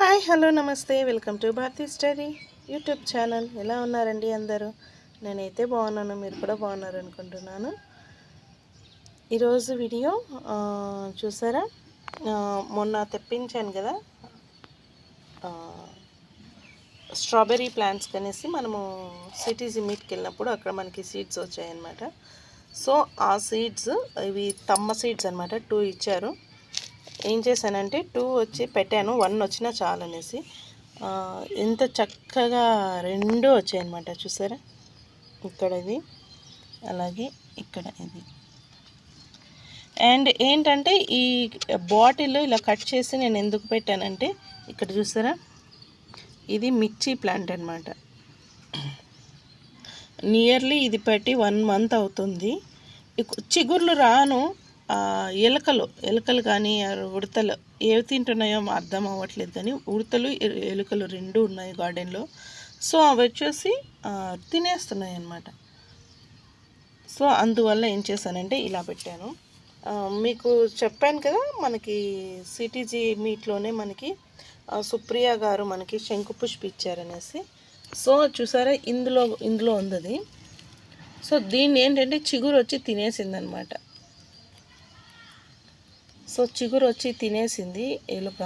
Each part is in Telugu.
హాయ్ హలో నమస్తే. Welcome to Bharati study YouTube channel. ఎలా ఉన్నారండి అందరూ? నేనైతే బాగున్నాను మీరు కూడా బాగున్నారు అనుకుంటున్నాను ఈరోజు వీడియో చూసారా? మొన్న తెప్పించాను కదా? స్ట్రాబెర్రీ ప్లాంట్స్ కనేసి మనము సిటీజీ మీట్కి వెళ్ళినప్పుడు అక్కడ మనకి సీడ్స్ వచ్చాయన్నమాట. సో ఆ సీడ్స్ ఇవి తమ్మ సీడ్స్ అనమాట టూ ఇచ్చారు. ఏం చేశానంటే టూ వచ్చి పెట్టాను వన్ వచ్చినా చాలనేసి ఎంత చక్కగా రెండు వచ్చాయన్నమాట చూసారా? ఇక్కడ ఇది అలాగే ఇక్కడ ఇది. అండ్ ఏంటంటే ఈ బాటిల్ ఇలా కట్ చేసి నేను ఎందుకు పెట్టానంటే ఇక్కడ చూసారా? ఇది మిర్చి ప్లాంట్ అనమాట నియర్లీ ఇది పెట్టి వన్ మంత్ అవుతుంది. చిగుర్లు రాను ఎలుకలు ఎలుకలు కానీ ఉడతలు ఏవి తింటున్నాయో అర్థం అవ్వట్లేదు కానీ ఉడతలు ఎలుకలు రెండు ఉన్నాయి గార్డెన్లో. సో అవి వచ్చేసి తినేస్తున్నాయి అన్నమాట సో అందువల్ల ఏం చేశానంటే ఇలా పెట్టాను. మీకు చెప్పాను కదా మనకి సిటీజీ మీట్లోనే మనకి సుప్రియ గారు మనకి శంకుపుష్పి ఇచ్చారనేసి. సో చూసారా ఇందులో ఇందులో ఉంది అది. సో దీన్ని ఏంటంటే చిగురు వచ్చి తినేసిందనమాట సో చిగురు వచ్చి తినేసింది ఎలుక.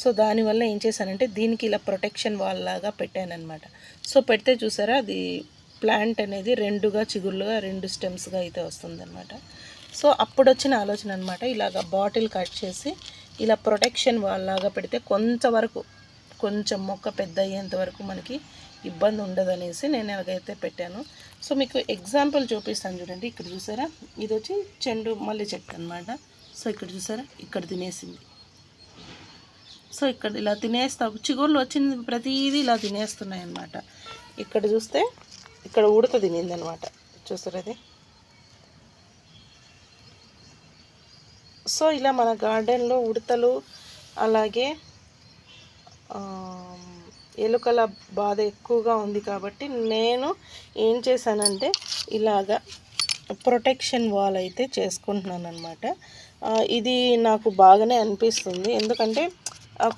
సో దానివల్ల ఏం చేశానంటే దీనికి ఇలా ప్రొటెక్షన్ వాల్ లాగా పెట్టానమాట సో పెడితే చూసారా అది ప్లాంట్ అనేది రెండుగా చిగురులుగా రెండు స్టెమ్స్గా అయితే వస్తుందన్నమాట. సో అప్పుడు వచ్చిన ఆలోచన అనమాట ఇలాగ బాటిల్ కట్ చేసి ఇలా ప్రొటెక్షన్ వాల్ లాగా పెడితే కొంతవరకు కొంచెం మొక్క పెద్ద అయ్యేంత వరకు మనకి ఇబ్బంది ఉండదనేసి నేను ఎలాగైతే పెట్టాను. సో మీకు ఎగ్జాంపుల్ చూపిస్తాను చూడండి. ఇక్కడ చూసారా ఇది వచ్చి చెండు మల్లె చెట్టు అనమాట సో ఇక్కడ చూసారా? ఇక్కడ తినేసింది. సో ఇక్కడ ఇలా తినేస్తా చిగుళ్ళు వచ్చింది ప్రతిదీ ఇలా తినేస్తున్నాయి అన్నమాట ఇక్కడ చూస్తే ఇక్కడ ఉడత తినింది అనమాట చూసారా అది సో ఇలా మన గార్డెన్లో ఉడతలు అలాగే ఎలుకల బాధ ఎక్కువగా ఉంది కాబట్టి నేను ఏం చేశానంటే ఇలాగా ప్రొటెక్షన్ వాల్ అయితే చేసుకుంటున్నాను అనమాట ఇది నాకు బాగానే అనిపిస్తుంది. ఎందుకంటే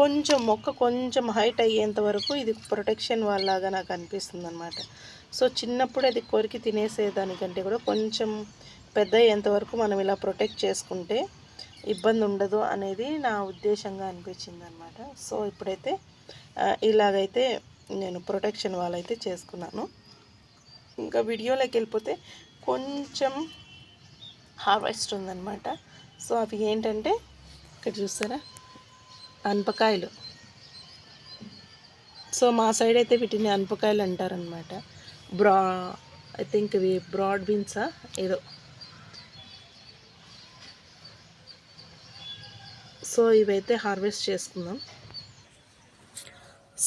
కొంచెం మొక్క కొంచెం హైట్ అయ్యేంత వరకు ఇది ప్రొటెక్షన్ వాళ్ళలాగా లాగా నాకు అనిపిస్తుంది అనమాట సో చిన్నప్పుడు అది కొరికి తినేసేదానికంటే కూడా కొంచెం పెద్ద అయ్యేంత వరకు మనం ఇలా ప్రొటెక్ట్ చేసుకుంటే ఇబ్బంది ఉండదు అనేది నా ఉద్దేశంగా అనిపించింది అనమాట సో ఇప్పుడైతే ఇలాగైతే నేను ప్రొటెక్షన్ వాళ్ళైతే చేసుకున్నాను. ఇంకా వీడియోలోకి వెళ్ళిపోతే కొంచెం హార్వెస్ట్ ఉందన్నమాట. సో అవి ఏంటంటే ఇక్కడ చూస్తారా? అనపకాయలు. సో మా సైడ్ అయితే వీటిని అనపకాయలు అంటారనమాట బ్రా ఐ థింక్ ఇవి బ్రాడ్ బీన్సా? ఏదో. సో ఇవైతే హార్వెస్ట్ చేసుకుందాం.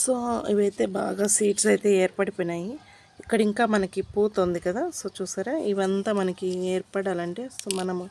సో ఇవైతే బాగా సీడ్స్ అయితే ఏర్పడిపోయినాయి. ఇక్కడ ఇంకా మనకి పూత ఉంది కదా సో చూసారా? ఇవంతా మనకి ఏర్పడాలంటే సో మనము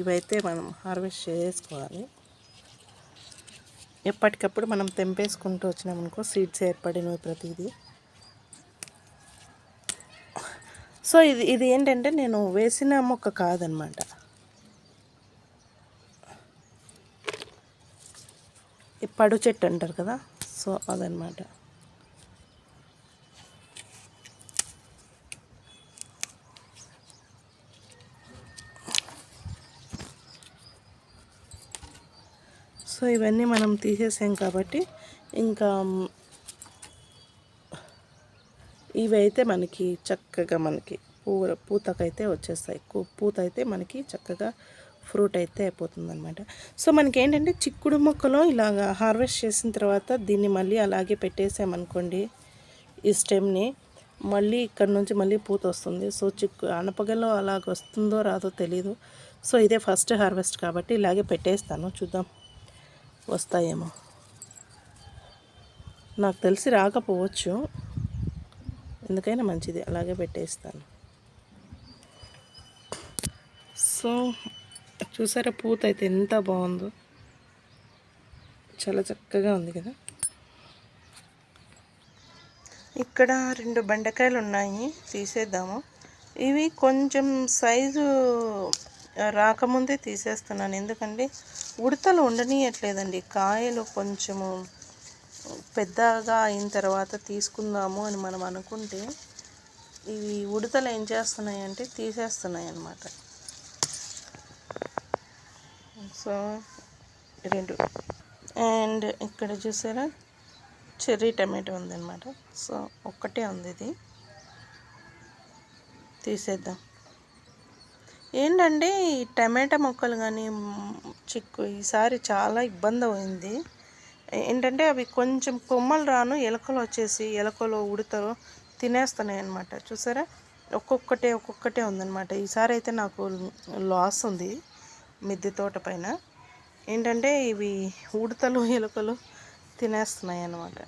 ఇవైతే మనం హార్వెస్ట్ చేసుకోవాలి. ఎప్పటికప్పుడు మనం తెంపేసుకుంటూ వచ్చినామనుకో సీడ్స్ ఏర్పడినవి ప్రతిదీ. సో ఇది ఇది ఏంటంటే నేను వేసిన మొక్క కాదనమాట. ఈ పడు చెట్టు అంటారు కదా సో అదనమాట. సో ఇవన్నీ మనం తీసేసాం కాబట్టి ఇంకా ఇవైతే మనకి చక్కగా మనకి పూ పూతకైతే వచ్చేస్తాయి. పూత అయితే మనకి చక్కగా ఫ్రూట్ అయితే అయిపోతుంది అనమాట సో మనకి ఏంటంటే చిక్కుడు మొక్కలో ఇలాగ హార్వెస్ట్ చేసిన తర్వాత దీన్ని మళ్ళీ అలాగే పెట్టేసామనుకోండి ఈ స్టెమ్ని మళ్ళీ ఇక్కడ నుంచి మళ్ళీ పూత వస్తుంది. సో చిక్కు అనపగలో అలాగ వస్తుందో రాదో తెలీదు. సో ఇదే ఫస్ట్ హార్వెస్ట్ కాబట్టి ఇలాగే పెట్టేస్తాను. చూద్దాం. వస్తాయేమో. నాకు తెలిసి రాకపోవచ్చు. ఎందుకైనా మంచిది. అలాగే పెట్టేస్తాను. సో చూసారా పూత అయితే ఎంత బాగుందో. చాలా చక్కగా ఉంది కదా. ఇక్కడ రెండు బెండకాయలు ఉన్నాయి. తీసేద్దాము. ఇవి కొంచెం సైజు రాకముందే తీసేస్తున్నాను. ఎందుకంటే ఉడతలు ఉండనీయట్లేదండి. కాయలు కొంచెము పెద్దగా అయిన తర్వాత తీసుకుందాము అని మనం అనుకుంటే ఇవి ఉడతలు ఏం చేస్తున్నాయి అంటే తీసేస్తున్నాయి అన్నమాట సో రెండు. అండ్ ఇక్కడ చూసారా? చెర్రీ టమాటో ఉందన్నమాట. సో ఒక్కటే ఉంది ఇది. తీసేద్దాం. ఏంటంటే ఈ టమాటా మొక్కలు కానీ చిక్కు ఈసారి చాలా ఇబ్బంది అయింది ఏంటంటే అవి కొంచెం కొమ్మలు రాను ఎలకలు వచ్చేసి ఎలకలు ఉడతలు తినేస్తున్నాయి అనమాట చూసారా? ఒక్కొక్కటే ఒక్కొక్కటే ఉందన్నమాట. ఈసారి అయితే నాకు లాస్ ఉంది మిద్దె తోట పైన. ఏంటంటే ఇవి ఉడతలు ఎలుకలు తినేస్తున్నాయి అన్నమాట.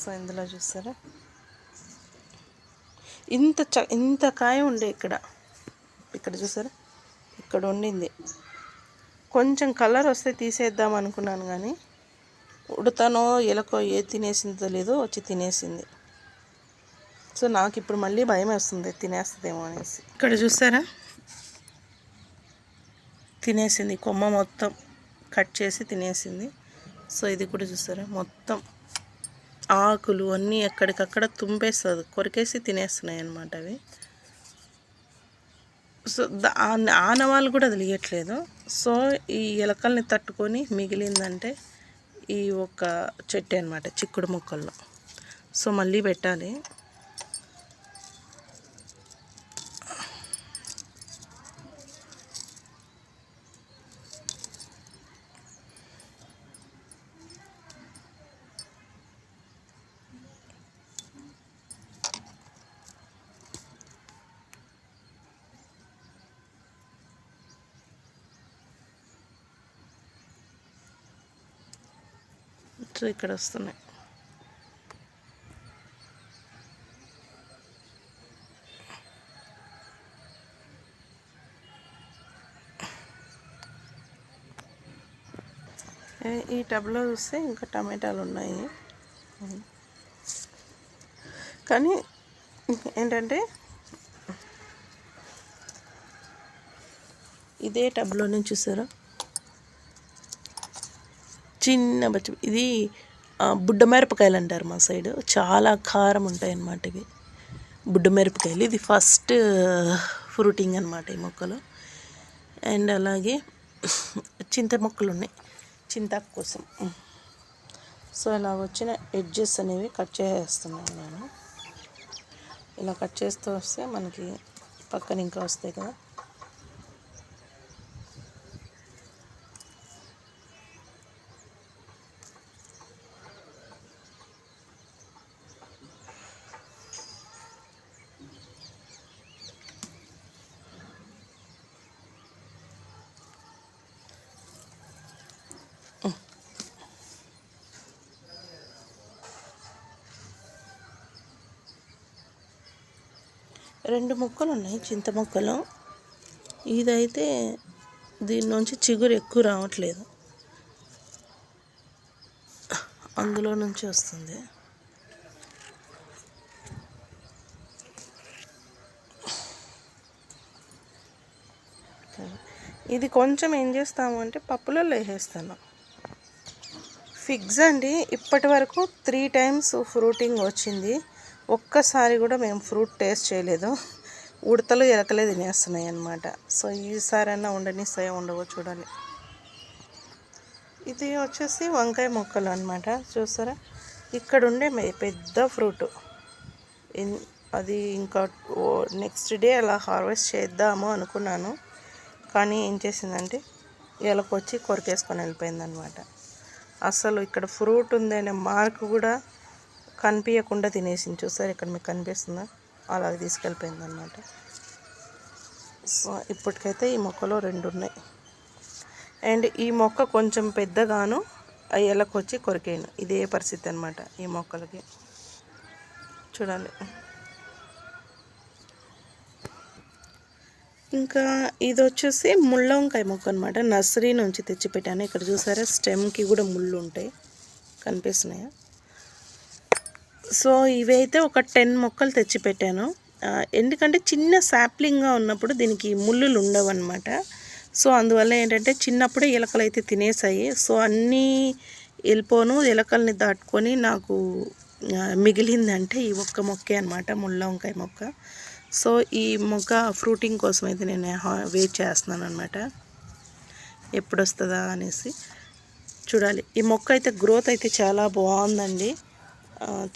సో ఇందులో చూసారా? ఇంత చ ఇంత కాయ ఉండే ఇక్కడ. ఇక్కడ చూసారా? ఇక్కడ ఉండింది. కొంచెం కలర్ వస్తే తీసేద్దాం అనుకున్నాను కానీ ఉడతనో ఎలకో ఏ తినేసిందో లేదో వచ్చి తినేసింది. సో నాకు ఇప్పుడు మళ్ళీ భయం వేస్తుంది తినేస్తుందేమో అనేసి. ఇక్కడ చూసారా? తినేసింది కొమ్మ మొత్తం కట్ చేసి తినేసింది. సో ఇది కూడా చూసారా? మొత్తం ఆకులు అన్నీ ఎక్కడికక్కడ తుంపేస్తుంది కొరికేసి తినేస్తున్నాయి అన్నమాట అవి. సో ఆనవాళ్ళు కూడా తెలియట్లేదు సో ఈ ఎలకల్ని తట్టుకొని మిగిలిందంటే ఈ ఒక చెట్టు అనమాట చిక్కుడు మొక్కల్లో. సో మళ్ళీ పెట్టాలి. సో ఇక్కడ వస్తున్నాయి ఈ టబ్లో చూస్తే ఇంకా టమాటాలు ఉన్నాయి కానీ ఏంటంటే ఇదే టబ్లో నుంచి చూసారా? చిన్న బచ్చ ఇది బుడ్డ మిరపకాయలు అంటారు మా సైడ్. చాలా కారం ఉంటాయి అన్నమాట ఇవి. బుడ్డ మిరపకాయలు. ఇది ఫస్ట్ ఫ్రూటింగ్ అనమాట ఈ మొక్కలు. అండ్ అలాగే చింత మొక్కలు ఉన్నాయి. చింతాకు కోసం. సో ఇలా వచ్చిన ఎడ్జెస్ అనేవి కట్ చేసేస్తున్నాను నేను. ఇలా కట్ చేస్తూ వస్తే మనకి పక్కన ఇంకా వస్తాయి కదా. రెండు మొక్కలు ఉన్నాయి చింత మొక్కలు. ఇదైతే దీని నుంచి చిగురు ఎక్కువ రావట్లేదు. అందులో నుంచి వస్తుంది. ఇది కొంచెం ఏం చేస్తాము అంటే పప్పులలో వేసేస్తాను. ఫిగ్స్ అండి. ఇప్పటి వరకు త్రీ టైమ్స్ ఫ్రూటింగ్ వచ్చింది. ఒక్కసారి కూడా మేము ఫ్రూట్ టేస్ట్ చేయలేదు. ఉడతలు ఎలకలే తినేస్తున్నాయి అన్నమాట. సో ఈసారైనా ఉండని సయ ఉండవో చూడాలి. ఇది వచ్చేసి వంకాయ మొక్కలు అనమాట చూసారా? ఇక్కడ ఉండే పెద్ద ఫ్రూట్. అది ఇంకా నెక్స్ట్ డే అలా హార్వెస్ట్ చేద్దాము అనుకున్నాను. కానీ ఏం చేసిందంటే ఎలకొచ్చి కొరికేసుకొని వెళ్ళిపోయింది అనమాట అసలు ఇక్కడ ఫ్రూట్ ఉందనే మార్క్ కూడా కనిపించకుండా తినేసింది. చూసారు? ఇక్కడ మీకు కనిపిస్తుందా? అలాగ తీసుకెళ్ళిపోయింది అనమాట సో ఇప్పటికైతే ఈ మొక్కలో రెండు ఉన్నాయి అండ్ ఈ మొక్క కొంచెం పెద్దగాను ఎలకు వచ్చి కొరికేను. ఇదే పరిస్థితి అనమాట ఈ మొక్కలకి. చూడండి. ఇంకా ఇది వచ్చేసి ముళ్ళ వంకాయ మొక్క అనమాట నర్సరీ నుంచి తెచ్చిపెట్టాను. ఇక్కడ చూసారా? స్టెమ్కి కూడా ముళ్ళు ఉంటాయి కనిపిస్తున్నాయా? సో ఇవైతే ఒక టెన్ మొక్కలు తెచ్చిపెట్టాను. ఎందుకంటే చిన్న శాప్లింగ్గా ఉన్నప్పుడు దీనికి ముళ్ళులు ఉండవన్నమాట. సో అందువల్ల ఏంటంటే చిన్నప్పుడే ఎలకలు అయితే తినేసాయి. సో అన్నీ వెళ్ళిపోను ఎలకల్ని దాటుకొని నాకు మిగిలిందంటే ఈ ఒక్క మొక్కే అనమాట ముళ్ళ వంకాయ మొక్క. సో ఈ మొక్క ఫ్రూటింగ్ కోసం అయితే నేను హా- వెయిట్ చేస్తున్నాను అనమాట ఎప్పుడు వస్తుందా అనేసి. చూడాలి. ఈ మొక్క అయితే గ్రోత్ అయితే చాలా బాగుందండి.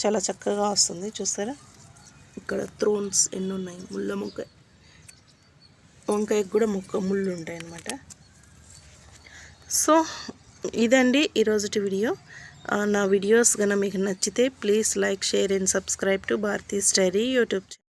చాలా చక్కగా వస్తుంది చూస్తారా? ఇక్కడ త్రోన్స్ ఎన్ని ఉన్నాయి ముళ్ళ మొక్క. వంకాయకు కూడా మొక్క ముళ్ళు ఉంటాయి అన్నమాట సో ఇదండి ఈరోజుటి వీడియో. నా వీడియోస్ కనుక మీకు నచ్చితే please like share and subscribe to Bharati study YouTube